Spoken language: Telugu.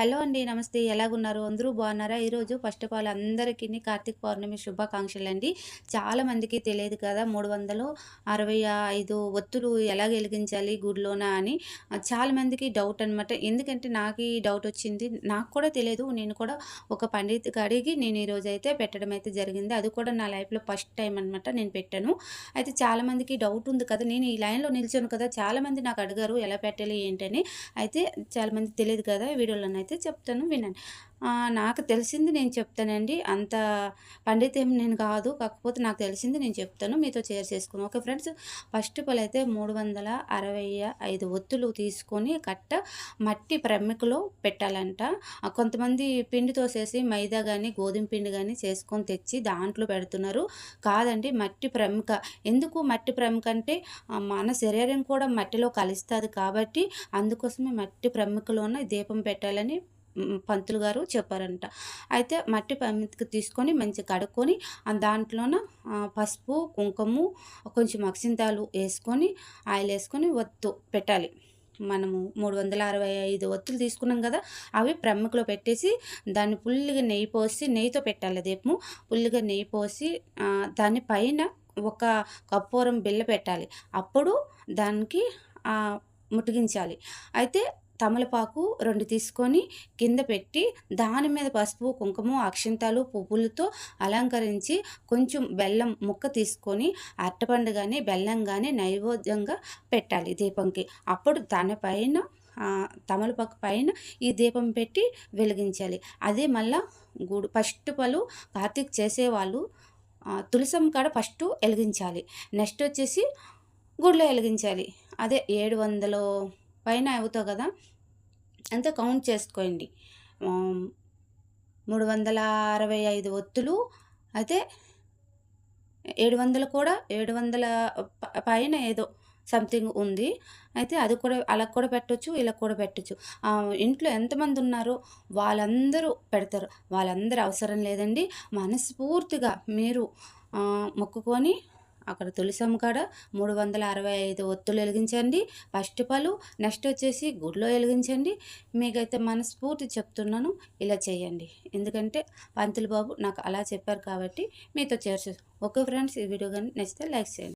హలో అండి నమస్తే. ఎలాగున్నారు? అందరూ బాగున్నారా? ఈరోజు ఫస్ట్ ఆఫ్ ఆల్ అందరికీ కార్తీక పౌర్ణమి శుభాకాంక్షలు అండి చాలామందికి తెలియదు కదా మూడు వందలు అరవై ఐదు ఒత్తులు ఎలా వెలిగించాలి గుడిలోనా అని. చాలామందికి డౌట్ అనమాట ఎందుకంటే నాకు ఈ డౌట్ వచ్చింది. నాకు కూడా తెలియదు. నేను కూడా ఒక పండిత్ అడిగి నేను ఈరోజు అయితే పెట్టడం అయితే జరిగింది. అది కూడా నా లైఫ్లో ఫస్ట్ టైం అనమాట నేను పెట్టాను. అయితే చాలామందికి డౌట్ ఉంది కదా. నేను ఈ లైన్లో నిల్చోను కదా. చాలామంది నాకు అడిగారు ఎలా పెట్టాలి ఏంటని. అయితే చాలామంది తెలియదు కదా వీడియోలో అయితే చెప్తాను వినండి. నాకు తెలిసింది నేను చెప్తానండి. అంత పండితం నేను కాదు. కాకపోతే నాకు తెలిసింది నేను చెప్తాను. మీతో షేర్ చేసుకుని ఓకే ఫ్రెండ్స్ ఫస్ట్ ఆఫ్ అయితే మూడు వందల అరవై ఐదు ఒత్తులు తీసుకొని కట్ట మట్టి ప్రమికలో పెట్టాలంట. కొంతమంది పిండితో చేసి మైదా కానీ గోధుమ పిండి కానీ చేసుకొని తెచ్చి దాంట్లో పెడుతున్నారు. కాదండి మట్టి ప్రమిక. ఎందుకు మట్టి ప్రమిక అంటే మన శరీరం కూడా మట్టిలో కలుస్తుంది కాబట్టి అందుకోసమే మట్టి ప్రమికలోన దీపం పెట్టాలని పంతులు గారు చెప్పారంట. అయితే మట్టి పమితికి తీసుకొని మంచిగా కడుక్కొని దాంట్లోన పసుపు కుంకుమ కొంచెం అక్షింతాలు వేసుకొని ఆయిల్ వేసుకొని ఒత్తు పెట్టాలి. మనము మూడు వందల అరవై ఐదు ఒత్తులు తీసుకున్నాం కదా అవి ప్రముఖలో పెట్టేసి దాన్ని పుల్లిగా నెయ్యి పోసి నెయ్యితో పెట్టాలి దీపము. పుల్లిగా నెయ్యి పోసి దాని పైన ఒక కప్పూరం బిల్ల పెట్టాలి. అప్పుడు దానికి ముటిగించాలి అయితే తమలపాకు రెండు తీసుకొని కింద పెట్టి దాని మీద పసుపు కుంకుమ అక్షంతాలు పువ్వులతో అలంకరించి కొంచెం బెల్లం ముక్క తీసుకొని అట్టపండు కానీ బెల్లం కానీ నైవేద్యంగా పెట్టాలి దీపంకి. అప్పుడు దానిపైన తమలపాకు పైన ఈ దీపం పెట్టి వెలిగించాలి. అదే మళ్ళా గుడు ఫస్ట్ పలు కార్తీక్ చేసేవాళ్ళు తులసం కాడ ఫస్ట్ వెలిగించాలి. నెక్స్ట్ వచ్చేసి గుడిలో వెలిగించాలి. అదే ఏడు వందలు పైన అవుతావు కదా? అంతే కౌంట్ చేసుకోండి. మూడు వందల అరవై ఐదు ఒత్తులు. అయితే ఏడు వందలు కూడా ఏడు వందల పైన ఏదో సంథింగ్ ఉంది. అయితే అది కూడా అలా కూడా పెట్టచ్చు ఇలా కూడా పెట్టచ్చు. ఇంట్లో ఎంతమంది ఉన్నారో వాళ్ళందరూ పెడతారు. వాళ్ళందరూ అవసరం లేదండి. మనస్ఫూర్తిగా మీరు మొక్కుకొని అక్కడ తులసమ్మ కాడ మూడు వందల అరవై ఐదు ఒత్తులు వెలిగించండి. ఫస్ట్ పలు నెక్స్ట్ వచ్చేసి గుడిలో వెలిగించండి. మీకైతే మనస్ఫూర్తి చెప్తున్నాను ఇలా చేయండి. ఎందుకంటే పంతులు బాబు నాకు అలా చెప్పారు కాబట్టి మీతో చేర్చు ఓకే ఫ్రెండ్స్ ఈ వీడియో కానీ నచ్చితే లైక్ చేయండి.